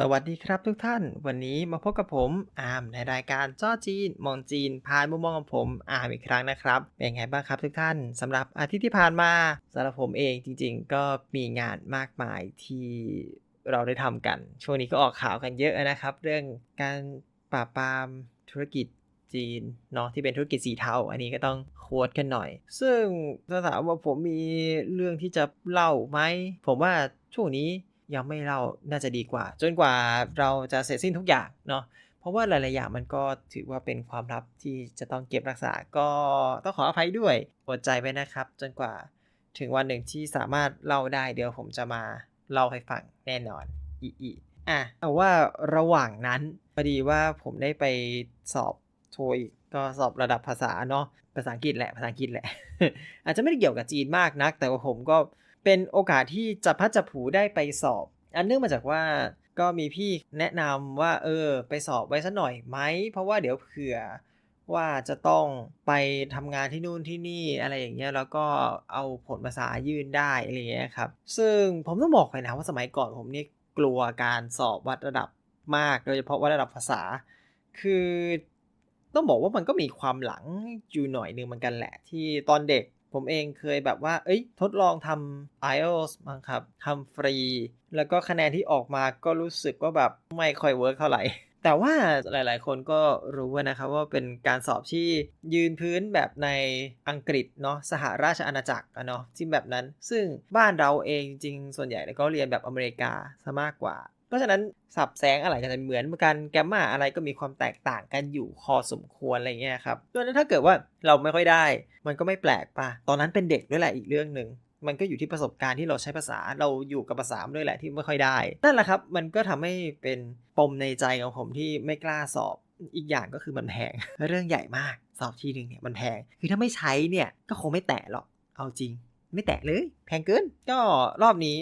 สวัสดีครับทุกท่าน วันนี้มาพบกับผมอาร์มในรายการจ้อจีน มองจีนผ่านมุมมองของผมอาร์มอีกครั้งนะครับ เป็นไงบ้างครับทุกท่านสำหรับอาทิตย์ที่ผ่านมาสำหรับผมเองจริง ๆ ก็มีงานมากมายที่เราได้ทำกัน ช่วงนี้ก็ออกข่าวกันเยอะนะครับ เรื่องการปราบปรามธุรกิจจีนเนาะที่เป็นธุรกิจสีเทาอันนี้ก็ต้องโค้ดกันหน่อย ซึ่งถ้าถามว่าผมมีเรื่องที่จะเล่าไหมผมว่าช่วงนี้ ยังไม่เล่าน่าจะดีกว่า จนกว่าเราจะเสร็จสิ้นทุกอย่างเนาะเพราะว่าหลายๆอย่างมันก็ถือว่าเป็นความลับที่จะต้องเก็บรักษาก็ต้องขออภัยด้วยอดใจไว้นะครับ จนกว่าถึงวันหนึ่งที่สามารถเล่าได้เดี๋ยวผมจะมาเล่าให้ฟังแน่นอนอีอีอะแต่ว่าระหว่างนั้นพอดีว่าผมได้ไปสอบโทอีกก็สอบระดับภาษาเนาะภาษาอังกฤษแหละภาษาอังกฤษแหละ อาจจะไม่ได้เกี่ยวกับจีนมากนัก แต่ว่าผมก็ เป็นโอกาสที่จะพัดจะผูได้ไปสอบ อันเนื่องมาจากว่าก็มีพี่แนะนำว่าเออไปสอบไว้สักหน่อยไหม เพราะว่าเดี๋ยวเผื่อว่าจะต้องไปทำงานที่นู่นที่นี่อะไรอย่างเงี้ยแล้วก็เอาผลภาษายื่นได้อะไรเงี้ยครับ ซึ่งผมต้องบอกเลยนะว่าสมัยก่อนผมนี่กลัวการสอบวัดระดับมาก โดยเฉพาะวัดระดับภาษา คือต้องบอกว่ามันก็มีความหลังอยู่หน่อยนึงเหมือนกันแหละ ที่ตอนเด็ก ผมเองเคยแบบว่า เอ้ย ทดลองทำ IELTS มั้งครับทำฟรี แล้วก็คะแนนที่ออกมาก็รู้สึกว่าแบบไม่ค่อยเวิร์กเท่าไหร่แต่ว่าหลายๆ คนก็รู้นะครับว่าเป็นการสอบที่ยืนพื้นแบบในอังกฤษเนาะสหราชอาณาจักรอะเนาะที่แบบนั้น ซึ่งบ้านเราเองจริงๆส่วนใหญ่ก็เรียนแบบอเมริกาซะมากกว่า เพราะฉะนั้นสับแสงอะไรก็จะเหมือนกันแกมมาอะไรก็มีความแตกต่างกันอยู่พอสมควรอะไรเงี้ยครับดังนั้นถ้าเกิดว่าเราไม่ค่อยได้ มันก็ไม่แปลกป่ะ ตอนนั้นเป็นเด็กด้วยแหละอีกเรื่องหนึ่งมันก็อยู่ที่ประสบการณ์ที่เราใช้ภาษาเราอยู่กับภาษาด้วยแหละที่ไม่ค่อยได้นั่นแหละครับ มันก็ทำให้เป็นปมในใจของผมที่ไม่กล้าสอบอีกอย่างก็คือมันแพงเรื่องใหญ่มากสอบทีหนึ่งเนี่ยมันแพงคือถ้าไม่ใช้เนี่ยก็คงไม่แตะหรอกเอาจริง ไม่แตะเลย แพงเกินก็รอบนี้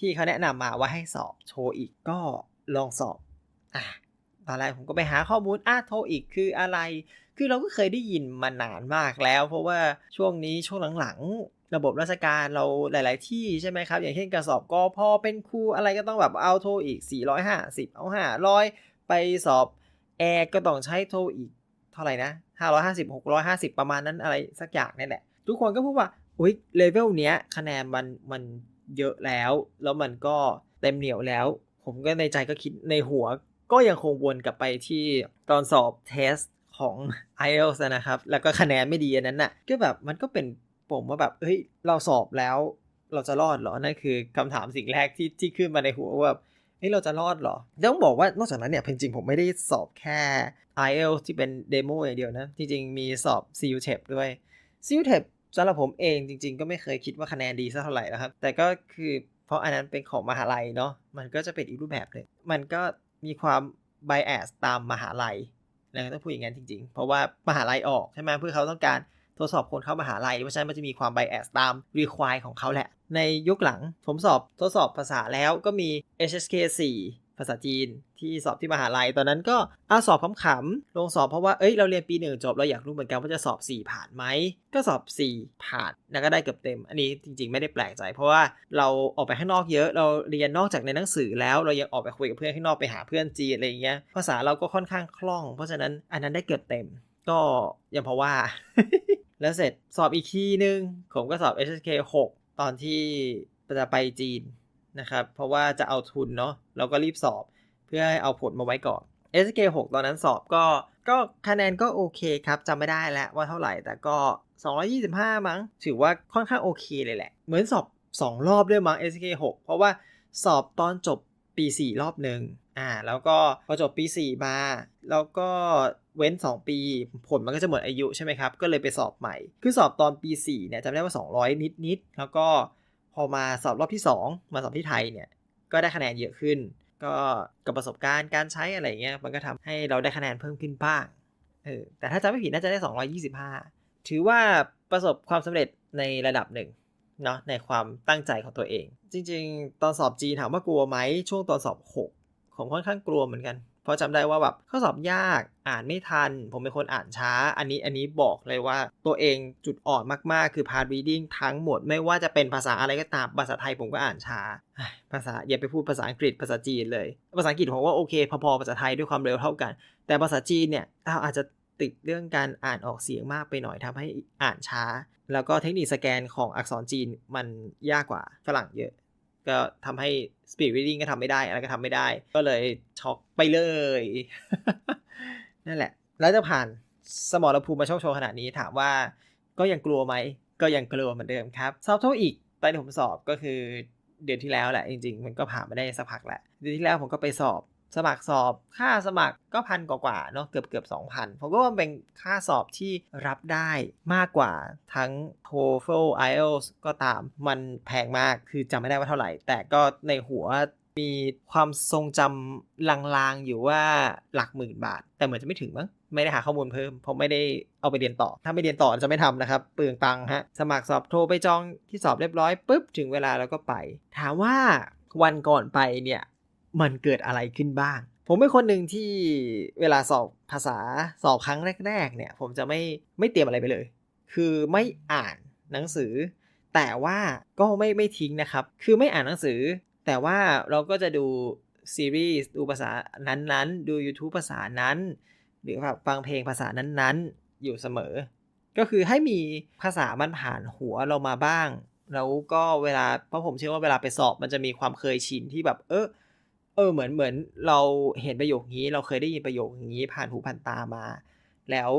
ที่เขาแนะนำมาว่าให้สอบโชว์อีกก็ลองสอบอะตอนแรกผมก็ไปหาข้อมูลอะโทรอีกคืออะไร คือเราก็เคยได้ยินมานานมากแล้ว เพราะว่าช่วงนี้ช่วงหลังๆ ระบบราชการเราหลาย ๆ ที่ใช่ไหมครับ อย่างเช่นการสอบกอพอเป็นครูอะไรก็ต้องแบบเอาโทรอีก 450 เอา 500 ไปสอบแอร์ก็ต้องใช้โทรอีกเท่าไหร่นะ 550 650 ประมาณนั้นอะไรสักอย่างนี่แหละ ทุกคนก็พูดว่า อุ้ยเลเวลเนี้ยคะแนนมันมัน เยอะแล้ว แล้วมันก็เต็มเหนียวแล้ว ผมก็ในใจก็คิดในหัว ก็ยังคงวนกลับไปที่ตอนสอบเทสของ IELTS นะครับ แล้วก็คะแนนไม่ดีอันนั้นน่ะก็แบบมันก็เป็นผมว่าแบบเฮ้ยเราสอบแล้ว เราจะรอดเหรอนั่นคือคำถามสิ่งแรกที่ที่ขึ้นมาในหัวว่าแบบเฮ้ยเราจะรอดเหรอ ต้องบอกว่านอกจากนั้นเนี่ยจริงๆผมไม่ได้สอบแค่ IELTS ที่เป็นเดโมอย่างเดียวนะ จริงๆมีสอบ CUTEP ด้วย CUTEP สำหรับผมเองจริง ๆ ก็ไม่เคยคิดว่าคะแนนดีสักเท่าไหร่นะครับ แต่ก็คือเพราะอันนั้นเป็นของมหาลัยเนาะมันก็จะเป็นอีกรูปแบบเลยมันก็มีความ bias ตามมหาลัยแล้วต้องพูดอย่างนั้นจริง ๆ เพราะว่ามหาลัยออกใช่ไหมเพื่อเขาต้องการทดสอบคนเข้ามหาลัยเพราะฉะนั้นมันจะมีความ bias ตาม require ของเขาแหละ ในยุคหลังผมสอบทดสอบภาษาแล้วก็มี HSK 4 ภาษาจีนที่สอบที่มหาลัย ตอนนั้นก็อาสอบขำๆลงสอบเพราะว่าเอ้ยเราเรียนปีหนึ่งจบเราอยากรู้เหมือนกันว่าจะสอบ 4 ผ่านไหมก็สอบ 4 ผ่านแล้วก็ได้เกือบเต็ม อันนี้จริงๆ ไม่ได้แปลกใจ เพราะว่าเราออกไปข้างนอกเยอะ เราเรียนนอกจากในหนังสือแล้วเรายังออกไปคุยกับเพื่อนข้างนอกไปหาเพื่อนจีนอะไรอย่างเงี้ยภาษาเราก็ค่อนข้างคล่อง เพราะฉะนั้นอันนั้นได้เกือบเต็ม ก็ยังเพราะว่า แล้วเสร็จสอบอีกทีนึงผมก็สอบ HSK 6 ตอนที่จะไปจีน นะครับ เพราะว่าจะเอาทุนเนาะเราก็รีบสอบเพื่อให้เอาผลมาไว้ก่อน SK 6 ตอนนั้นสอบก็ก็คะแนนก็โอเคครับจำไม่ได้แล้วว่าเท่าไหร่แต่ก็ 225 มั้ง ถือว่าค่อนข้างโอเคเลยแหละ เหมือนสอบ 2 รอบด้วยมั้ง SK 6 เพราะว่าสอบตอนจบปี 4 รอบหนึ่งอ่า แล้วก็พอจบปี 4 มา แล้วก็เว้น 2 ปี ผลมันก็จะหมดอายุใช่ไหมครับ ก็เลยไปสอบใหม่ คือสอบตอนปี 4 เนี่ยจำได้ว่า 200 นิดๆแล้วก็ พอมาสอบรอบที่ 2 มาสอบที่ไทยเนี่ยก็ได้คะแนนเยอะขึ้น ก็กับประสบการณ์การใช้อะไรเงี้ยมันก็ทำให้เราได้คะแนนเพิ่มขึ้นบ้างเออแต่ถ้าจำไม่ผิดน่าจะได้ 225 ถือว่าประสบความสำเร็จในระดับหนึ่งเนาะในความตั้งใจของตัวเอง จริง ๆ ตอนสอบจีนถามว่ากลัวไหมช่วงตอนสอบ 6 ผมค่อนข้างกลัวเหมือนกัน เพราะจำได้ว่าแบบข้อสอบยากอ่านไม่ทัน ผมเป็นคนอ่านช้า อันนี้อันนี้บอกเลยว่าตัวเองจุดอ่อนมากๆ คือ part reading ทั้งหมดไม่ว่าจะเป็นภาษาอะไรก็ตามภาษาไทยผมก็อ่านช้า ภาษาอย่าไปพูดภาษาอังกฤษภาษาจีนเลย ภาษาอังกฤษผมว่าโอเค พอๆภาษาไทยด้วยความเร็วเท่ากัน แต่ภาษาจีนเนี่ยอาวอาจจะติดเรื่องการอ่านออกเสียงมากไปหน่อยทำให้อ่านช้า แล้วก็เทคนิคสแกนของอักษรจีนมันยากกว่าฝรั่งเยอะ ก็ทำให้ speed reading ก็ทำไม่ได้อะไรก็ทำไม่ได้ ก็เลยช็อกไปเลย นั่นแหละ แล้วจะผ่านสมรภูมิมาโชคโชนขนาดนี้ถามว่าก็ยังกลัวไหม ก็ยังกลัวเหมือนเดิมครับสอบโทอีกตอนที่ผมสอบก็คือเดือนที่แล้วแหละ จริง ๆ มันก็ผ่านมาได้สักพักแหละเดือนที่แล้วผมก็ไปสอบ สมัครสอบค่าสมัครก็พันกว่าเนาะเกือบเกือบสองพันผมก็ว่าเป็นค่าสอบที่รับได้มากกว่าทั้ง TOEFL IELTS ก็ตามมันแพงมากคือจำไม่ได้ว่าเท่าไหร่ แต่ก็ในหัวมีความทรงจำลางๆ อยู่ว่าหลักหมื่นบาท แต่เหมือนจะไม่ถึงมั้งไม่ได้หาข้อมูลเพิ่ม เพราะไม่ได้เอาไปเรียนต่อ ถ้าไม่เรียนต่อจะไม่ทำนะครับ เปลืองตังค์ฮะ สมัครสอบโทรไปจองที่สอบเรียบร้อยปุ๊บ ถึงเวลาแล้วก็ไป ถามว่าวันก่อนไปเนี่ย มันเกิดอะไรขึ้นบ้าง ผมเป็นคนหนึ่งที่เวลาสอบภาษาสอบครั้งแรก ๆ เนี่ย ผมจะไม่ไม่เตรียมอะไรไปเลย คือไม่อ่านหนังสือ แต่ว่าก็ไม่ไม่ทิ้งนะครับ คือไม่อ่านหนังสือ แต่ว่าเราก็จะดูซีรีส์ดูภาษานั้นๆ ดู YouTube ภาษานั้น หรือแบบฟังเพลงภาษานั้นๆ อยู่เสมอ ก็คือให้มีภาษามันผ่านหัวเรามาบ้าง แล้วก็เวลาเพราะผมเชื่อว่าเวลาไปสอบมันจะมีความเคยชินที่แบบเออ ออเหมือนเหมือนเราเห็นประโยคนี้ เราเคยได้ยินประโยคนี้ผ่านหูผ่านตามา แล้ว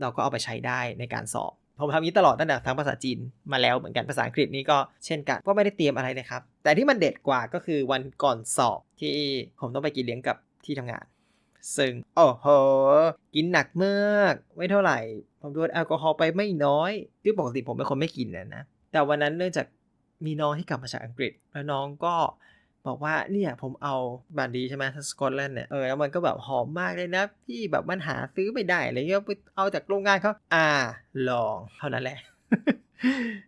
เราก็เอาไปใช้ได้ในการสอบผมทำนี้ตลอดตั้งแต่ทั้งภาษาจีนมาแล้วเหมือนกันภาษาอังกฤษนี่ก็เช่นกันก็ไม่ได้เตรียมอะไรเลยครับ แต่ที่มันเด็ดกว่าก็คือวันก่อนสอบที่ผมต้องไปกินเลี้ยงกับที่ทำงาน ซึ่งโอ้โหกินหนักมากไม่เท่าไหร่ ผมโดนแอลกอฮอล์ไปไม่น้อยคือปกติผมเป็นคนไม่กินนะนะแต่วันนั้นเนื่องจากมีน้องที่กลับมาจากอังกฤษ แล้วน้องก็ บอกว่าเนี่ยผมเอาบานดีใช่ไหมสกอตแลนด์เนี่ยเออแล้วมันก็แบบหอมมากเลยนะพี่แบบมันหาซื้อไม่ได้อะไรเงี้ยไปเอาจากโรงงานเขาอ่าลองเท่านั้นแหละ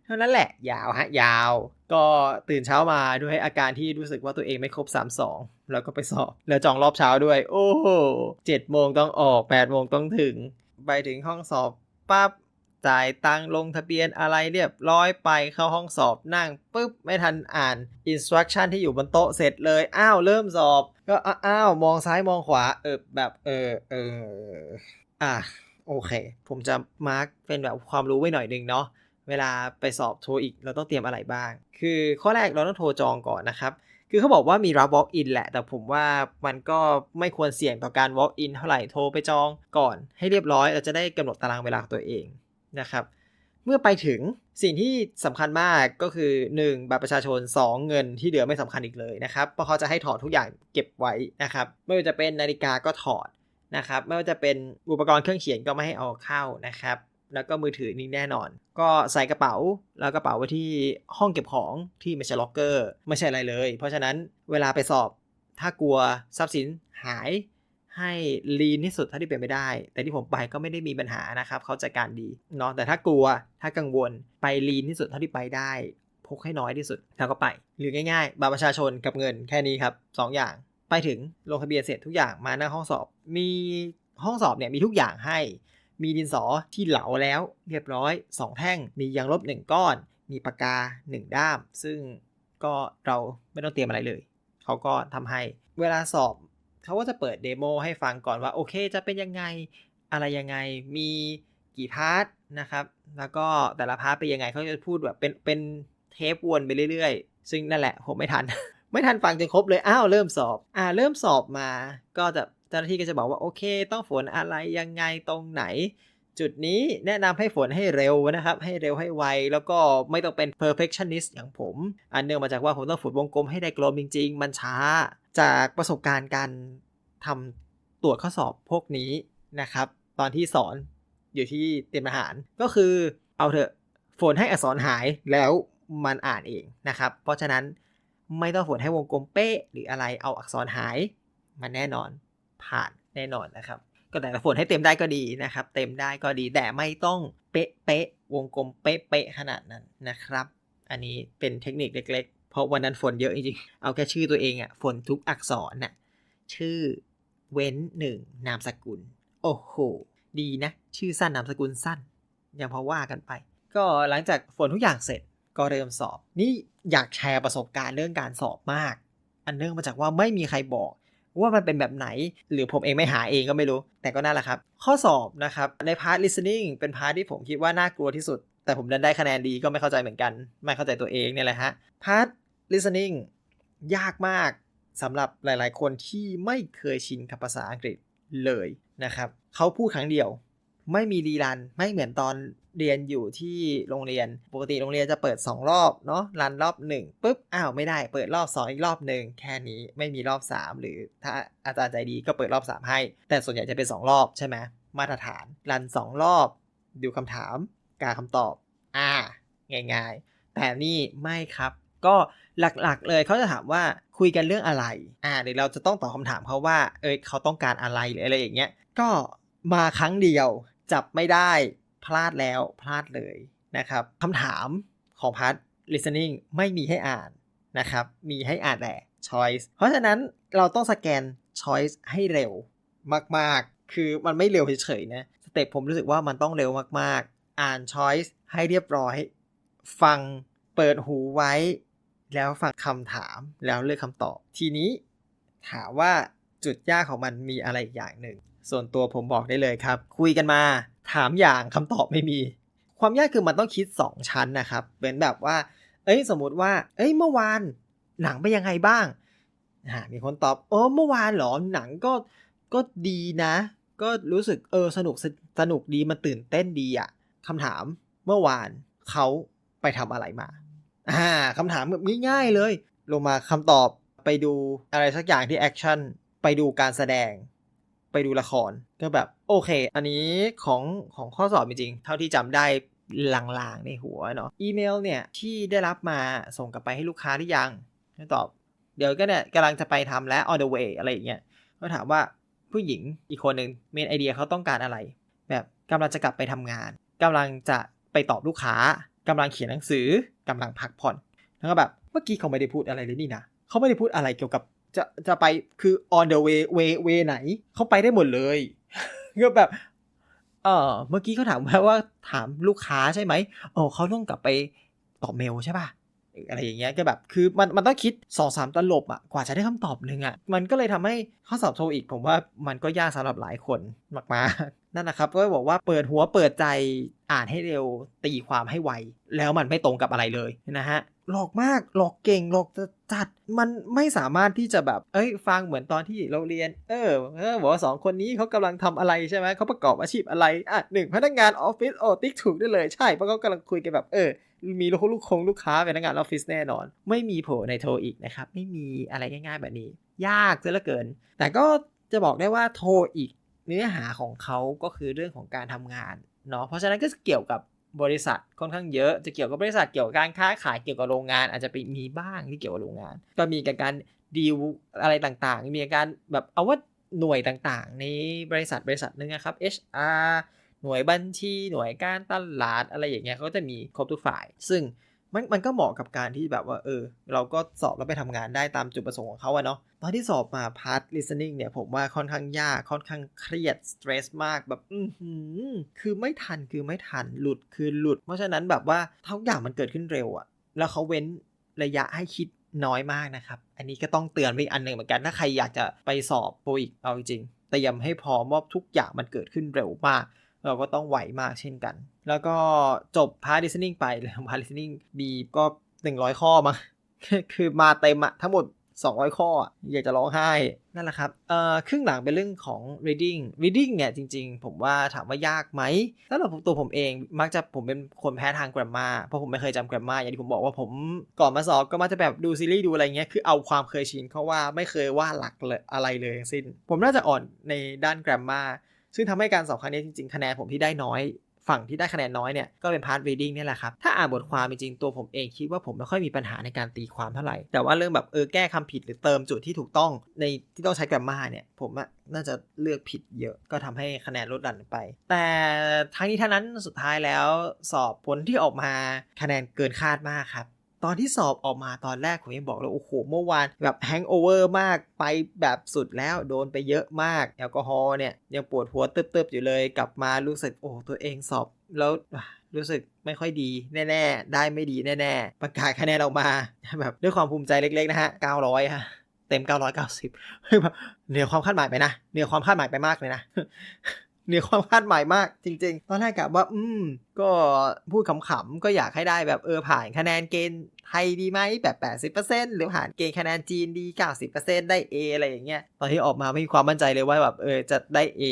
เท่านั้นแหละ ยาวฮะ ยาว ก็ตื่นเช้ามาด้วยอาการที่รู้สึกว่าตัวเองไม่ครบ 3 2 แล้วก็ไปสอบ แล้วจองรอบเช้าด้วย โอ้โหเจ็ดโมงต้องออก8โมงต้องถึง ไปถึงห้องสอบปั๊บ จ่ายตังลงทะเบียนอะไรเรียบร้อยไปเข้าห้องสอบนั่งปุ๊บไม่ทันอ่านอินสตรั c ชั่นที่อยู่บนโต๊ะเสร็จเลย อ้าวเริ่มสอบ ก็อ้าวมองซ้ายมองขวาเออแบบเออเอออะโอเค ผมจะมาร์กเป็นแบบความรู้ไว้หน่อยหนึงเนาะเวลาไปสอบโทรอีกเราต้องเตรียมอะไรบ้าง คือข้อแรกเราต้องโทรจองก่อนนะครับ คือเขาบอกว่ามีรับ walk in แหละ แต่ผมว่ามันก็ไม่ควรเสี่ยงต่อการ walk in เท่าไหร่ โทรไปจองก่อนให้เรียบร้อย เราจะได้กำหนดตารางเวลาตัวเอง นะครับ เมื่อไปถึงสิ่งที่สำคัญมากก็คือ 1. บัตรประชาชน 2. เงินที่เหลือไม่สำคัญอีกเลยนะครับเพราะเขาจะให้ถอดทุกอย่างเก็บไว้นะครับไม่ว่าจะเป็นนาฬิกาก็ถอดนะครับไม่ว่าจะเป็นอุปกรณ์เครื่องเขียนก็ไม่ให้เอาเข้านะครับแล้วก็มือถือนี่แน่นอน ก็ใส่กระเป๋า แล้วกระเป๋าไว้ที่ห้องเก็บของที่ไม่ใช่ล็อกเกอร์ ไม่ใช่อะไรเลย เพราะฉะนั้นเวลาไปสอบถ้ากลัวทรัพย์สินหาย ให้ลีนที่สุดเท่าที่เป็นไปได้ แต่ที่ผมไปก็ไม่ได้มีปัญหานะครับเขาจัดการดีเนาะแต่ถ้ากลัวถ้ากังวลไปลีนที่สุดเท่าที่ไปได้พกให้น้อยที่สุดแล้วก็ไป หรือง่ายๆบัตรประชาชนกับเงินแค่นี้ครับสองอย่าง ไปถึงลงทะเบียนเสร็จทุกอย่างมาหน้าห้องสอบ มีห้องสอบเนี่ยมีทุกอย่างให้ มีดินสอที่เหลาแล้ว เรียบร้อย 2 แท่ง มียางลบ 1 ก้อน มีปากกา 1 ด้าม ซึ่งก็เราไม่ต้องเตรียมอะไรเลย เขาก็ทำให้ เวลาสอบ เขาก็จะเปิดเดโมให้ฟังก่อนว่าโอเคจะเป็นยังไงอะไรยังไงมีกี่พาร์ทนะครับ แล้วก็แต่ละพาร์ทเป็นยังไงเขาจะพูดแบบเป็นเป็นเทปวนไปเรื่อยๆ ซึ่งนั่นแหละผมไม่ทัน ไม่ทันฟังจนครบเลยอ้าวเริ่มสอบอ่าเริ่มสอบมาก็จะเจ้าหน้าที่ก็จะบอกว่าโอเค ต้องฝนอะไรยังไงตรงไหน จุดนี้แนะนำให้ฝนให้เร็วนะครับ ให้เร็วให้ไว แล้วก็ไม่ต้องเป็น perfectionist อย่างผม อันเนื่องมาจากว่าผมต้องฝนวงกลมให้ได้กลมจริง ๆ มันช้า จากประสบการณ์การทำตรวจข้อสอบพวกนี้นะครับ ตอนที่สอนอยู่ที่เตรียมทหาร ก็คือเอาเถอะฝนให้อักษรหายแล้วมันอ่านเองนะครับ เพราะฉะนั้นไม่ต้องฝนให้วงกลมเป๊ะหรืออะไรเอาอักษรหาย มันแน่นอนผ่านแน่นอนนะครับ ก็แต่ละฝนให้เต็มได้ก็ดีนะครับ เต็มได้ก็ดีแต่ไม่ต้องเป๊ะเป๊ะวงกลมเป๊ะเป๊ะขนาดนั้นนะครับ อันนี้เป็นเทคนิคเล็กๆ เพราะวันนั้นฝนเยอะจริงๆ เอาแค่ชื่อตัวเองอะฝนทุกอักษรน่ะชื่อเว้นหนึ่งนามสกุล โอ้โห ดีนะ ชื่อสั้นนามสกุลสั้น ยังพอว่ากันไป ก็หลังจากฝนทุกอย่างเสร็จก็เริ่มสอบ นี่อยากแชร์ประสบการณ์เรื่องการสอบมาก อันเนื่องมาจากว่าไม่มีใครบอก ว่ามันเป็นแบบไหน หรือผมเองไม่หาเองก็ไม่รู้ แต่ก็นั่นแหละครับ ข้อสอบนะครับ ในพาร์ท listening เป็นพาร์ทที่ผมคิดว่าน่ากลัวที่สุด แต่ผมดันได้คะแนนดีก็ไม่เข้าใจเหมือนกัน ไม่เข้าใจตัวเองเนี่ยแหละฮะพาร์ท listening ยากมากสำหรับหลาย ๆ คนที่ไม่เคยชินกับภาษาอังกฤษเลยนะครับเขาพูดครั้งเดียว ไม่มีรีรันไม่เหมือนตอน เรียนอยู่ที่โรงเรียน ปกติโรงเรียนจะเปิด 2 รอบเนาะรันรอบ1ปุ๊บอ้าวไม่ได้เปิดรอบ 2 อีกรอบหนึ่งแค่นี้ไม่มีรอบ 3 หรือถ้าอาจารย์ใจดีก็เปิดรอบ 3 ให้ แต่ส่วนใหญ่จะเป็น 2 รอบใช่ไหมมาตรฐานรัน 2 รอบ ดูคำถามกาคำตอบ อ่า ง่าย ๆ แต่นี่ไม่ครับ ก็หลักๆ เลยเขาจะถามว่าคุยกันเรื่องอะไร อ่าเดี๋ยวเราจะต้องตอบคำถามเขาว่า เอยเขาต้องการอะไรหรืออะไรอย่างเงี้ย ก็มาครั้งเดียวจับไม่ได้ พลาดแล้วพลาดเลยนะครับคำถามของพาร์ท listening ไม่มีให้อ่านนะครับ มีให้อ่านแต่ choice เพราะฉะนั้นเราต้องสแกน choice ให้เร็วมาก ๆ คือมันไม่เร็วเฉยๆนะ สเต็ปผมรู้สึกว่ามันต้องเร็วมาก ๆ อ่าน choice ให้เรียบร้อย ฟังเปิดหูไว้ แล้วฟังคำถามแล้วเลือกคำตอบ ทีนี้ถามว่าจุดยากของมันมีอะไรอีกอย่างหนึ่ง ส่วนตัวผมบอกได้เลยครับ คุยกันมา ถามอย่างคำตอบไม่มี ความยากคือมันต้องคิด 2 ชั้นนะครับเหมือนแบบว่า เอ้ยสมมติว่า เอ้ยเมื่อวานหนังเป็นยังไงบ้างมีคนตอบเออเมื่อวานหรอหนังก็ก็ดีนะ ก็รู้สึกเออสนุกสสนุกดีมันตื่นเต้นดีอะคำถามเมื่อวานเขาไปทำอะไรมาอ่าคำถามแบบง่ายๆเลย ลงมาคำตอบไปดูอะไรสักอย่างที่แอคชั่นไปดูการแสดง ไปดูละครก็แบบโอเค อันนี้ของของข้อสอบจริงๆเท่าที่จำได้ลางๆในหัวเนาะอีเมลเนี่ยที่ได้รับมาส่งกลับไปให้ลูกค้าหรือยังตอบ เดี๋ยวก็เนี่ยกำลังจะไปทำแล้ว on the way อะไรอย่างเงี้ยก็ถามว่าผู้หญิงอีกคนหนึ่งเมนไอเดียเขาต้องการอะไร แบบกำลังจะกลับไปทำงานกำลังจะไปตอบลูกค้ากำลังเขียนหนังสือกำลังพักผ่อนแล้วก็แบบเมื่อกี้เขาไม่ได้พูดอะไรเลยนี่นะเขาไม่ได้พูดอะไรเกี่ยวกับ จะจะไปคือ on the way way way ไหน เขาไปได้หมดเลยก็แบบเออเมื่อกี้เขาถามว่าถามลูกค้าใช่ไหมโอ้เขาต้องกลับไปตอบเมลใช่ป่ะ อะไรอย่างเงี้ยก็แบบคือมันมันต้องคิด2อสามตลบอะกว่าจะได้คำตอบหนึ่งอะมันก็เลยทำให้ข้อสอบโทอีก ผมว่ามันก็ยากสำหรับหลายคนมากๆนั่นนะครับก็บอกว่าเปิดหัวเปิดใจอ่านให้เร็วตีความให้ไว แล้วมันไม่ตรงกับอะไรเลยนะฮะหลอกมากหลอกเก่งหลอกจัดมันไม่สามารถที่จะแบบ เอ้ย ฟังเหมือนตอนที่เราเรียน เออเออบอกว่าสองคนนี้เขากำลังทำอะไรใช่ไหมเขาประกอบอาชีพอะไรอะหนึ่งพนักงานออฟฟิศโอ้ติ๊กถูกได้เลยใช่เพราะเขากำลังคุยกันแบบเออ มีลูกลูกคงลูกค้าเป็นนักงานออฟฟิศแน่นอน ไม่มีโผล่ในโทรอีกนะครับ ไม่มีอะไรง่าย ๆ แบบนี้ ยากซะเหลือเกิน แต่ก็จะบอกได้ว่าโทรอีกเนื้อหาของเขาก็คือเรื่องของการทำงานเนาะเพราะฉะนั้นก็เกี่ยวกับบริษัทค่อนข้างเยอะ จะเกี่ยวกับบริษัทเกี่ยวกับการค้าขายเกี่ยวกับโรงงาน อาจจะไปมีบ้างที่เกี่ยวกับโรงงาน ก็มีการดีลอะไรต่างๆ มีการแบบเอาว่าหน่วยต่างๆ ในบริษัทบริษัทหนึ่งนะครับ HR หน่วยบัญชีหน่วยการตลาดอะไรอย่างเงี้ยเขาจะมีครบทุกฝ่าย ซึ่งมันมันก็เหมาะกับการที่แบบว่าเออ เราก็สอบแล้วไปทำงานได้ตามจุดประสงค์ของเขาอะเนาะตอนที่สอบมาพาร์ท listening เนี่ยผมว่าค่อนข้างยากค่อนข้างเครียดสเตรสมากแบบอือหือคือไม่ทันคือไม่ทันหลุดคือหลุด เพราะฉะนั้นแบบว่าทุกอย่างมันเกิดขึ้นเร็วอะแล้วเขาเว้นระยะให้คิดน้อยมากนะครับ อันนี้ก็ต้องเตือนไว้อันหนึ่งเหมือนกัน ถ้าใครอยากจะไปสอบโปรอีกเอาจริงๆเตรียมให้พร้อมว่าทุกอย่างมันเกิดขึ้นเร็วมาก เราก็ต้องไหวมากเช่นกัน แล้วก็จบพาร์ท listening ไปแล้วพาร์ท listening มีก็ 100 ข้อมาคือมาเต็มอะทั้งหมด 200 ข้ออะอยากจะร้องไห้ นั่นแหละครับเอ่อครึ่งหลังเป็นเรื่องของ reading reading เนี่ยจริงๆ ผมว่าถามว่ายากไหมสำหรับตัวผมเองมักจะผมเป็นคนแพ้ทาง grammar เพราะผมไม่เคยจำ grammar อย่างที่ผมบอกว่าผมก่อนมาสอบก็มักจะแบบดูซีรีส์ดูอะไรเงี้ยคือเอาความเคยชินเขาว่าไม่เคยว่าหลักเลยอะไรเลยทั้งสิ้น ผมน่าจะอ่อนในด้าน grammar ซึ่งทำให้การสอบครั้งนี้จริงๆ คะแนนผมที่ได้น้อย ฝั่งที่ได้คะแนนน้อยเนี่ยก็เป็นพาร์ท reading เนี่ยแหละครับ ถ้าอ่านบทความจริงๆตัวผมเองคิดว่าผมไม่ค่อยมีปัญหาในการตีความเท่าไหร่ แต่ว่าเรื่องแบบเออแก้คำผิดหรือเติมจุดที่ถูกต้องในที่ต้องใช้ grammar เนี่ยผมอะน่าจะเลือกผิดเยอะก็ทำให้คะแนนลดหลั่นไป แต่ทั้งนี้ทั้งนั้นสุดท้ายแล้วสอบผลที่ออกมาคะแนนเกินคาดมากครับ ตอนที่สอบออกมาตอนแรกผมยังบอกเลยโอ้โหเมื่อวานแบบแฮงโอเวอร์มากไปแบบสุดแล้วโดนไปเยอะมากแอลกอฮอล์เนี่ยยังปวดหัวตึบๆอยู่เลย กลับมารู้สึกโอ้ตัวเองสอบแล้วรู้สึกไม่ค่อยดีแน่ ๆ ได้ไม่ดีแน่ ๆ ประกาศคะแนนออกมาแบบด้วยความภูมิใจเล็ก ๆ นะฮะ 900ฮะเต็ม 990แบบเหนือความคาดหมายไปนะเหนือความคาดหมายไปมากเลยนะ เหนือความคาดหมายมากจริง ๆ ตอนแรกกะว่า อืม ก็พูดขำๆก็อยากให้ได้แบบเออผ่านคะแนนเกณฑ์ไทยดีไหมแบบ 80%หรือผ่านเกณฑ์คะแนนจีนดี 90%ได้ A อะไรอย่างเงี้ยตอนที่ออกมาไม่มีความมั่นใจเลยว่าแบบเออจะได้ A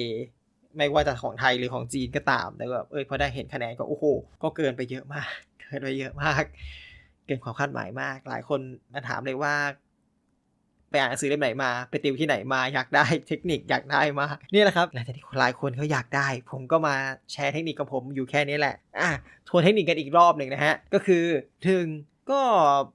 ไม่ว่าจะของไทยหรือของจีนก็ตามแต่แบบเออพอได้เห็นคะแนนก็โอ้โห ก็เกินไปเยอะมาก เกินไปเยอะมาก เกินความคาดหมายมาก หลายคนมาถามเลยว่า ไปอ่านหนังสือเล่มไหนมา ไปติวที่ไหนมาอยากได้เทคนิคอยากได้มากนี่แหละครับหลังจากที่หลายคนเขาอยากได้ ผมก็มาแชร์เทคนิคกับผมอยู่แค่นี้แหละอะทวนเทคนิคกันอีกรอบหนึ่งนะฮะก็คือถึงก็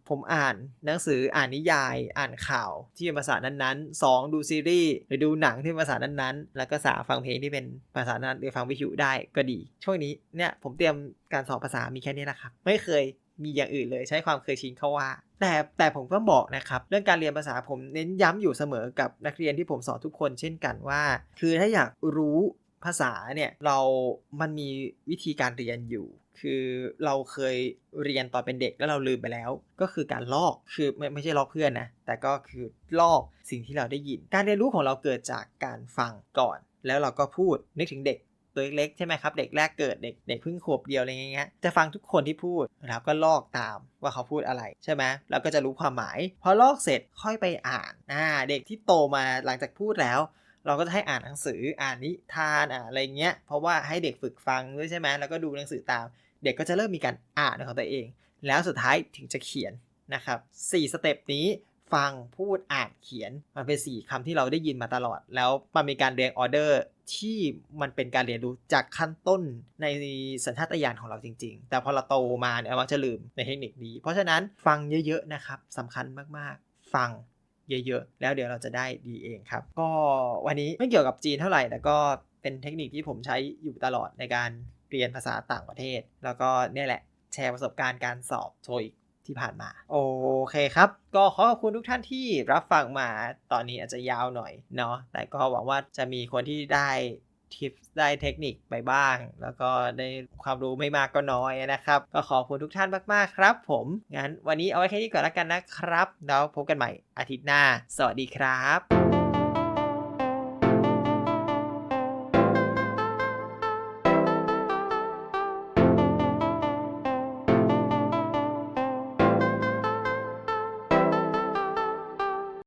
ผมอ่านหนังสืออ่านนิยายอ่านข่าวที่เป็นภาษานั้นๆ 2 ดูซีรีส์หรือดูหนังที่เป็นภาษานั้นๆ แล้วก็สาฟังเพลงที่เป็นภาษานั้นหรือฟังวิทยุได้ก็ดี ช่วงนี้เนี่ยผมเตรียมการสอบภาษามีแค่นี้แหละครับ ไม่เคยมีอย่างอื่นเลยใช้ความเคยชินเข้าว่า แต่แต่ผมก็บอกนะครับ เรื่องการเรียนภาษาผมเน้นย้ำอยู่เสมอกับนักเรียนที่ผมสอนทุกคนเช่นกันว่า คือถ้าอยากรู้ภาษาเนี่ยเรามันมีวิธีการเรียนอยู่ คือเราเคยเรียนตอนเป็นเด็กแล้วเราลืมไปแล้ว ก็คือการลอกคือไม่ไม่ใช่ลอกเพื่อนนะแต่ก็คือลอกสิ่งที่เราได้ยิน การเรียนรู้ของเราเกิดจากการฟังก่อน แล้วเราก็พูดนึกถึงเด็ก ตัวเล็กๆใช่ไหมครับ เด็กแรกเกิดเด็กเด็กเพิ่งขวบเดียวอะไรเงี้ยจะฟังทุกคนที่พูดแล้วก็ลอกตามว่าเขาพูดอะไรใช่ไหมแล้วก็จะรู้ความหมาย พอลอกเสร็จค่อยไปอ่านอ่าเด็กที่โตมาหลังจากพูดแล้วเราก็จะให้อ่านหนังสืออ่านนิทานอ่าอะไรเงี้ย เพราะว่าให้เด็กฝึกฟังด้วยใช่ไหมแล้วก็ดูหนังสือตาม เด็กก็จะเริ่มมีการอ่านของตัวเอง แล้วสุดท้ายถึงจะเขียนนะครับสี่สเต็ปนี้ฟังพูดอ่านเขียนมันเป็นสี่คำที่เราได้ยินมาตลอด แล้วมันมีการเรียงออเดอร์ ที่มันเป็นการเรียนรู้จากขั้นต้นในสัญชาตญาณของเราจริง ๆ แต่พอเราโตมาเนี่ยเราจะลืมในเทคนิคนี้ เพราะฉะนั้นฟังเยอะๆนะครับสำคัญมากๆ ฟังเยอะๆ แล้วเดี๋ยวเราจะได้ดีเองครับ ก็วันนี้ไม่เกี่ยวกับจีนเท่าไหร่ แต่ก็เป็นเทคนิคที่ผมใช้อยู่ตลอดในการเรียนภาษาต่างประเทศ แล้วก็เนี่ยแหละแชร์ประสบการณ์การสอบโทอีก ที่ผ่านมา โอเคครับ ก็ขอขอบคุณทุกท่านที่รับฟังมาตอนนี้อาจจะยาวหน่อยเนาะแต่ก็หวังว่าจะมีคนที่ได้ทิปได้เทคนิคไปบ้าง แล้วก็ได้ความรู้ไม่มากก็น้อยนะครับ ก็ขอบคุณทุกท่านมาก ๆ ครับผม งั้นวันนี้เอาไว้แค่นี้ก่อนแล้วกันนะครับ แล้วพบกันใหม่อาทิตย์หน้า สวัสดีครับ